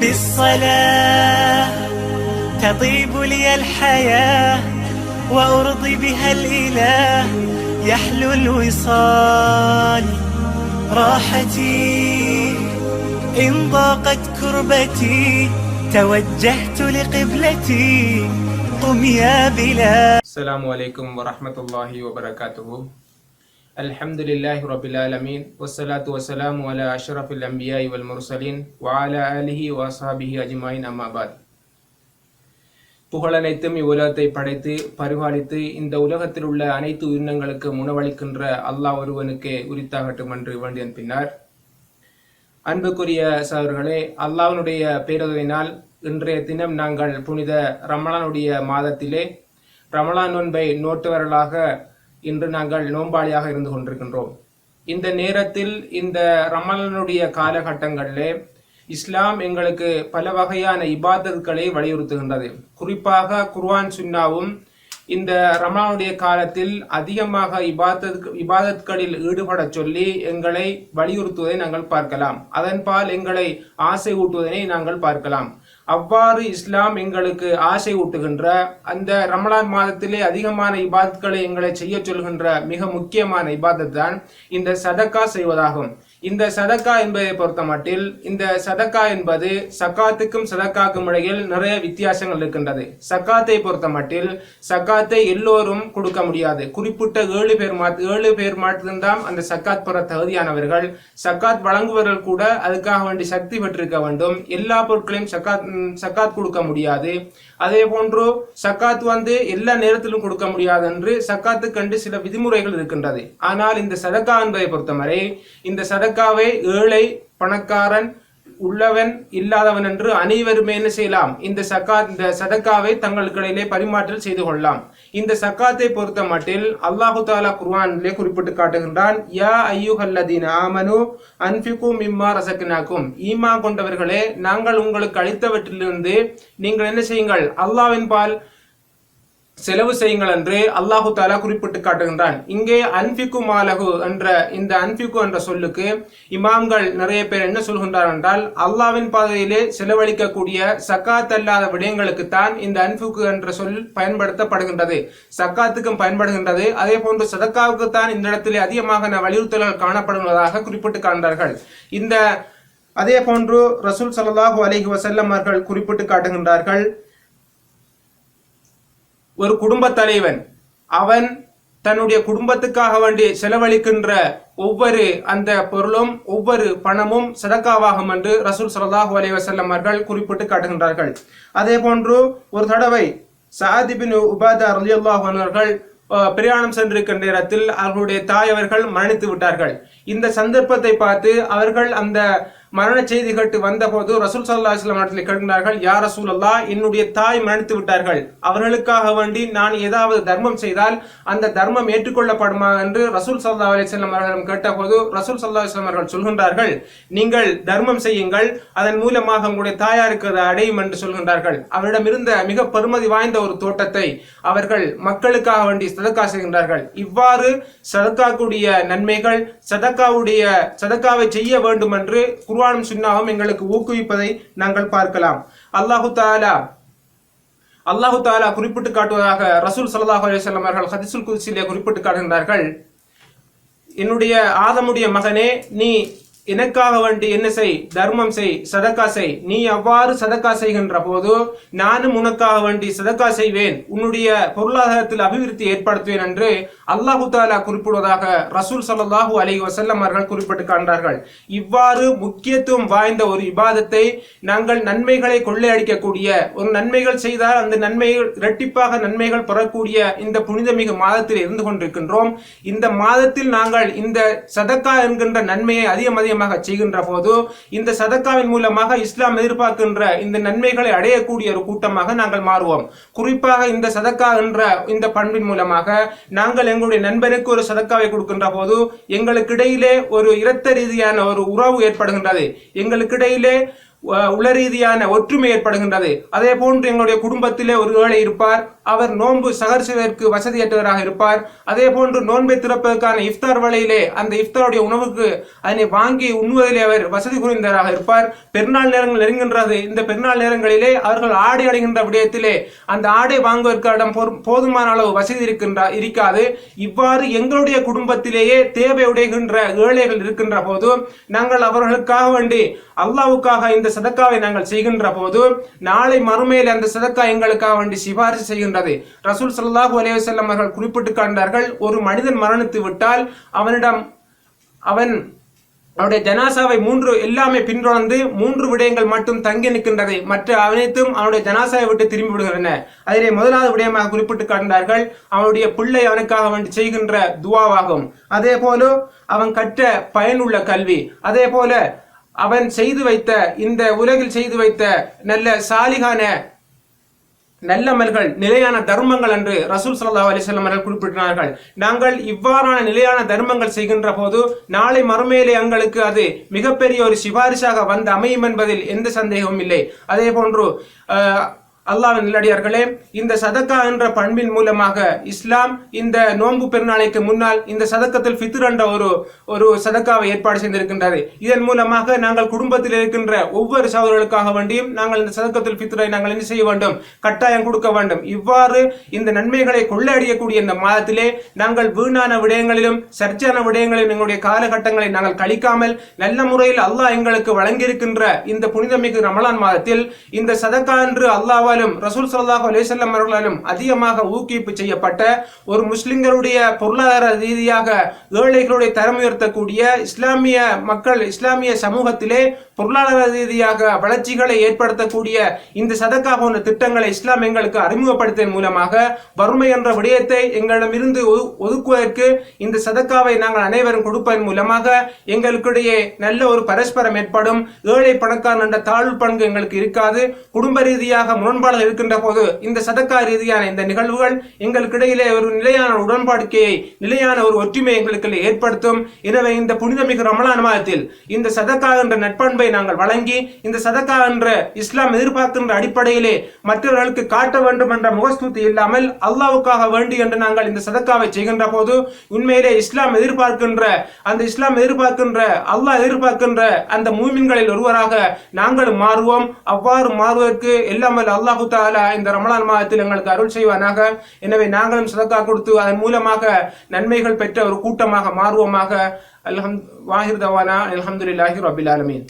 بالصلاة تطيب لي الحياة وأرضي بها الإله يحلو الوصال راحتي إن ضاقت كربتي توجهت لقبلتي قم يا بلال. السلام عليكم ورحمة الله وبركاته. الحمد لله رب العالمين والصلاة والسلام على أشرف الأنبياء والمرسلين وعلى آله وأصحابه أجمعين أما بعد புகழனைத்தும் இவ்வுலகத்தை படைத்து பரிபாலித்து இந்த உலகத்தில் உள்ள அனைத்து உயிரினங்களுக்கு உணவளிக்கின்ற அல்லாஹ் ஒருவனுக்கே உரித்தாகட்டும் என்று வேண்டியன் பின்னர் அன்புக்குரிய சகோதரர்களே அல்லாஹ்வினுடைய பேருதவினால் இன்றைய தினம் நாங்கள் புனித ரமலானுடைய மாதத்திலே ரமலான் நோன்பை நோட்டுவர்களாக இன்று நாங்கள் நோம்பாளியாக இருந்து கொண்டிருக்கின்றோம். இந்த நேரத்தில் இந்த ரமலனுடைய காலகட்டங்களிலே இஸ்லாம் எங்களுக்கு பல வகையான இபாதத்களை வலியுறுத்துகின்றது. குறிப்பாக குர்ஆன் சுன்னாவும் இந்த ரமலானுடைய காலத்தில் அதிகமாக இபாதத் இபாதத்களில் ஈடுபடச் சொல்லி எங்களை வலியுறுத்துவதை நாங்கள் பார்க்கலாம். அதன்பால் எங்களை ஆசை ஊட்டுவதனை நாங்கள் பார்க்கலாம். அவ்வாறு இஸ்லாம் எங்களுக்கு ஆசை ஊட்டுகின்ற அந்த ரமலான் மாதத்திலே அதிகமான இபாதத்களை எங்களை செய்ய சொல்கின்ற மிக முக்கியமான இபாதத் தான் இந்த சதக்கா செய்வதாகும். இந்த சதக்கா என்பதை பொறுத்த மட்டில் இந்த சதக்கா என்பது சக்காத்துக்கும் சதக்காக்கும் இடையில் நிறைய வித்தியாசங்கள் இருக்கின்றது. சக்காத்தை பொறுத்த மட்டில் சக்காத்தை எல்லோரும் கொடுக்க முடியாது. குறிப்பிட்ட ஏழு பேர் மாத் ஏழு பேர் மட்டும்தான் அந்த சக்காத் பெற தகுதியானவர்கள். சக்காத் வழங்குவர்கள் கூட அதுக்காக வேண்டி சக்தி பெற்றிருக்க வேண்டும். எல்லா பொருட்களையும் சக்காத் சக்காத் கொடுக்க முடியாது. அதே போன்று சக்காத் வந்து எல்லா நேரத்திலும் கொடுக்க முடியாது என்று சக்காத்து கண்டு சில விதிமுறைகள் இருக்கின்றது. ஆனால் இந்த சதக்கா என்பதை பொறுத்தவரை இந்த சதக்காவை ஏழை பணக்காரன் உள்ளவன் இல்லாதவன் என்று அனைவருமே என்ன செய்யலாம்? இந்த சக்கா இந்த சதக்காவை தங்களுக்கிடையிலே பரிமாற்றல் செய்து கொள்ளலாம். இந்த சக்காத்தை பொறுத்த மட்டில் அல்லாஹு தாலா குர்வானிலே குறிப்பிட்டு காட்டுகின்றான் யா ஐயுஹல்லதீன ஆமனு அன்ஃபிகு மிம்மா ரசக்கினாக்கும் ஈமா கொண்டவர்களே நாங்கள் உங்களுக்கு அளித்தவற்றிலிருந்து நீங்கள் என்ன செய்யுங்கள்? அல்லாவின் பால் செலவு செய்யுங்கள் என்று அல்லாஹு தாலா குறிப்பிட்டு காட்டுகின்றான். இங்கே அன்பிக்கு மாலகு என்ற இந்த அன்பிக்கு என்ற சொல்லுக்கு இமாம்கள் நிறைய பேர் என்ன சொல்கின்றார் என்றால் அல்லாவின் பாதையிலே செலவழிக்கக்கூடிய சக்காத் அல்லாத விடயங்களுக்கு தான் இந்த அன்பிக்கு என்ற சொல் பயன்படுத்தப்படுகின்றது. சக்காத்துக்கும் பயன்படுகின்றது. அதே போன்று சதக்காவுக்கு தான் இந்த இடத்திலே அதிகமாக வலியுறுத்தல்கள் காணப்படுவதாக குறிப்பிட்டு காண்கிறார்கள் இந்த அதே போன்று ரசூல் சல்லாஹூ அலிஹி வசல்லம் அவர்கள் குறிப்பிட்டு காட்டுகின்றார்கள். ஒரு குடும்ப தலைவன் அவன் தன்னுடைய குடும்பத்துக்காக வேண்டி செலவழிக்கின்ற ஒவ்வொரு அந்த பொருளும் ஒவ்வொரு பணமும் சதக்காவாகும் என்று ரசூல் ஸல்லல்லாஹு அலைஹி வஸல்லம் அவர்கள் குறிப்பிட்டு காட்டுகின்றார்கள். அதே போன்று ஒரு தடவை சாதிபின் உபாதா ரலியல்லாஹு அவர்கள் பிரயாணம் சென்றிருக்கின்ற நேரத்தில் அவர்களுடைய தாய் அவர்கள் மரணித்து விட்டார்கள். இந்த சந்தர்ப்பத்தை பார்த்து அவர்கள் அந்த மரண செய்தி கேட்டு வந்தபோது ரசூல் சல்லா இஸ்லாம் அவர்களை கேட்கிறார்கள் யார் ரசூல் அல்லா என்னுடைய தாய் மரணித்து விட்டார்கள். அவர்களுக்காக வேண்டி நான் ஏதாவது தர்மம் செய்தால் அந்த தர்மம் ஏற்றுக்கொள்ளப்படுமா? என்று ரசூல் சல்லா அலிஸ்லாம் அவர்களிடம் கேட்டபோது ரசூல் சல்லா இஸ்லாம் அவர்கள் சொல்கின்றார்கள் நீங்கள் தர்மம் செய்யுங்கள் அதன் மூலமாக உங்களுடைய தாயாருக்கு அது அடையும் என்று சொல்கின்றார்கள். அவரிடம் இருந்த மிக பெருமதி வாய்ந்த ஒரு தோட்டத்தை அவர்கள் மக்களுக்காக வேண்டி சதக்கா செய்கின்றார்கள். இவ்வாறு சதக்காக்குடைய நன்மைகள் சதக்காவுடைய சதக்காவை செய்ய வேண்டும் என்று குர்ஆனும் சுன்னாவும் எங்களுக்கு ஊக்குவிப்பதை நாங்கள் பார்க்கலாம். அல்லாஹு தாலா அல்லாஹு தாலா குறிப்பிட்டு காட்டுவதாக ரசூல் சல்லாஹ் அலுவலம் அவர்கள் ஹதிசுல் குதிசிலே குறிப்பிட்டு காட்டுகின்றார்கள். என்னுடைய ஆதமுடைய மகனே நீ எனக்காக வேண்டி என்ன செய்? தர்மம் செய் சதக்கா செய். நீ அவ்வாறு சதக்கா செய்கின்ற போது நானும் உனக்காக வேண்டி சதக்கா செய்வேன். உன்னுடைய பொருளாதாரத்தில் அபிவிருத்தி ஏற்படுத்துவேன் என்று அல்லாஹு தாலா குறிப்பிடுவதாக ரசூல் சல்லாஹூ அலி வசல்லம் அவர்கள் குறிப்பிட்டு காண்றார்கள். இவ்வாறு முக்கியத்துவம் வாய்ந்த ஒரு விவாதத்தை நாங்கள் நன்மைகளை கொள்ளையடிக்கக்கூடிய ஒரு நன்மைகள் செய்தால் அந்த நன்மைகள் இரட்டிப்பாக நன்மைகள் பெறக்கூடிய இந்த புனிதமிகு மாதத்தில் இருந்து கொண்டிருக்கின்றோம். இந்த மாதத்தில் நாங்கள் இந்த சதக்கா என்கின்ற நன்மையை அதிகம் அதிகமாக செய்கின்ற போது இந்த சதக்காவின் மூலமாக இஸ்லாம் எதிர்பார்க்கின்ற இந்த நன்மைகளை அடையக்கூடிய ஒரு கூட்டமாக நாங்கள் மாறுவோம். குறிப்பாக இந்த சதக்கா என்ற இந்த பண்பின் மூலமாக நாங்கள் எங்களுடைய நண்பனுக்கு ஒரு சதக்காவை கொடுக்கின்ற போது எங்களுக்கு இடையிலே ஒரு இரத்த ரீதியான ஒரு உறவு ஏற்படுகின்றது. எங்களுக்கு இடையிலே அஹ், உளரீதியான ஒற்றுமை ஏற்படுகின்றது. அதே போன்று எங்களுடைய குடும்பத்திலே ஒரு ஏழை இருப்பார். அவர் நோன்பு சகர்சுவதற்கு வசதியற்றவராக இருப்பார். அதே போன்று நோன்பை திறப்பதற்கான இஃப்தார் வலையிலே அந்த இஃப்தாருடைய உணவுக்கு அதனை வாங்கி உண்ணுவதிலே அவர் வசதி குறைந்தவராக இருப்பார். பெருநாள் நேரங்கள் நெருங்கின்றது இந்த பெருநாள் நேரங்களிலே அவர்கள் ஆடை அடைகின்ற விடயத்திலே அந்த ஆடை வாங்குவதற்கான போதுமான அளவு வசதி இருக்கின்ற இருக்காது. இவ்வாறு எங்களுடைய குடும்பத்திலேயே தேவை உடைகின்ற ஏழைகள் இருக்கின்ற போது நாங்கள் அவர்களுக்காக வேண்டி அல்லாவுக்காக இந்த சதக்காவை நாங்கள் செய்கின்ற போது நாளை மறுமையில் அந்த சதக்கா எங்களுக்காக வேண்டி சிபாரிசு செய்கின்றது. ரசூல் ஸல்லல்லாஹு அலைஹி அவர்கள் குறிப்பிட்டு கண்டார்கள் ஒரு மனிதன் மரணித்து விட்டால் அவனிடம் அவன் அவருடைய ஜனாசாவை மூன்று எல்லாமே பின்தொடர்ந்து மூன்று விடயங்கள் மட்டும் தங்கி நிற்கின்றது. மற்ற அனைத்தும் அவனுடைய ஜனாசாவை விட்டு திரும்பி விடுகின்றன. அதிலே முதலாவது விடயமாக குறிப்பிட்டு காட்டினார்கள் அவனுடைய பிள்ளை அவனுக்காக வேண்டி செய்கின்ற துவாவாகும். அதே போல அவன் கற்ற பயனுள்ள கல்வி அதே போல அவன் செய்து வைத்த இந்த உலகில் செய்து வைத்த நல்ல சாலிகான நல்லமல்கள் நிலையான தர்மங்கள் என்று ரசூல் சல்லா அலிசல்லம் அவர்கள் குறிப்பிட்டார்கள் நாங்கள் இவ்வாறான நிலையான தர்மங்கள் செய்கின்ற போது நாளை மறுமையிலே எங்களுக்கு அது மிகப்பெரிய ஒரு சிபாரிசாக வந்து அமையும் என்பதில் எந்த சந்தேகமும் இல்லை. அதே போன்று அல்லாவின் நிலடியார்களே இந்த சதக்கா என்ற பண்பின் மூலமாக இஸ்லாம் இந்த நோன்பு பெருநாளைக்கு முன்னால் இந்த சதக்கத்தில் ஃபித்ர் என்ற ஒரு ஒரு சதக்காவை ஏற்பாடு செய்திருக்கின்றது. இதன் மூலமாக நாங்கள் குடும்பத்தில் இருக்கின்ற ஒவ்வொரு சகோதரர்களுக்காக வேண்டியும் நாங்கள் இந்த சதக்கத்தில் ஃபித்ரை நாங்கள் என்ன செய்ய வேண்டும்? கட்டாயம் கொடுக்க வேண்டும். இவ்வாறு இந்த நன்மைகளை கொள்ளையடியக்கூடிய இந்த மாதத்திலே நாங்கள் வீணான விடயங்களிலும் சர்ச்சான விடயங்களிலும் எங்களுடைய காலகட்டங்களை நாங்கள் கழிக்காமல் நல்ல முறையில் அல்லாஹ் எங்களுக்கு வழங்கியிருக்கின்ற இந்த புனிதமிகு ரமலான் மாதத்தில் இந்த சதக்கா என்று அல்லாஹ்வாலும் ரசூல் சல்லாஹ் அலிசல்லம் அவர்களாலும் அதிகமாக ஊக்குவிப்பு செய்யப்பட்ட ஒரு முஸ்லிம்களுடைய பொருளாதார ரீதியாக ஏழைகளுடைய தரம் உயர்த்தக்கூடிய இஸ்லாமிய மக்கள் இஸ்லாமிய சமூகத்திலே பொருளாதார ரீதியாக வளர்ச்சிகளை ஏற்படுத்தக்கூடிய இந்த சதக்கா போன்ற திட்டங்களை இஸ்லாம் எங்களுக்கு அறிமுகப்படுத்தியதன் மூலமாக வறுமை என்ற விடயத்தை எங்களிடமிருந்து ஒதுக்குவதற்கு இந்த சதக்காவை நாங்கள் அனைவரும் கொடுப்பதன் மூலமாக எங்களுக்கிடையே நல்ல ஒரு பரஸ்பரம் ஏற்படும். ஏழை பணக்காரன் என்ற தாழ்வு பங்கு எங்களுக்கு இருக்காது. குடும்ப ரீதியாக முரண்பாடுகள் இருக்கின்ற போது இந்த சதக்கா ரீதியான இந்த நிகழ்வுகள் எங்களுக்கிடையிலே ஒரு நிலையான உடன்பாடுக்கையை நிலையான ஒரு ஒற்றுமை எங்களுக்கு ஏற்படுத்தும். எனவே இந்த புனிதமிகு ரமலான் மாதத்தில் இந்த சதக்கா என்ற நட்பண்பை நாங்கள் வழங்கி இந்த சதக்கா என்ற இஸ்லாம் எதிர்பார்க்கின்ற அடிப்படையிலே மற்றவர்களுக்கு காட்ட வேண்டும் என்ற முகஸ்துதி இல்லாமல் அல்லாவுக்காக வேண்டி என்று நாங்கள் இந்த சதக்காவை செய்கின்ற போது உண்மையிலே இஸ்லாம் எதிர்பார்க்கின்ற அந்த இஸ்லாம் எதிர்பார்க்கின்ற அல்லாஹ் எதிர்பார்க்கின்ற அந்த மூமின்களில் ஒருவராக நாங்களும் மாறுவோம். அவ்வாறு மாறுவதற்கு எல்லாமல் அல்லாஹு தாலா இந்த ரமலான் மாதத்தில் எங்களுக்கு அருள் செய்வானாக. எனவே நாங்களும் சதக்கா கொடுத்து அதன் மூலமாக நன்மைகள் பெற்ற ஒரு கூட்டமாக மாறுவோமாக. அல்ஹம் வாஹிர் தவானா அலமதுல்லாஹி ரபில் ஆலமீன்.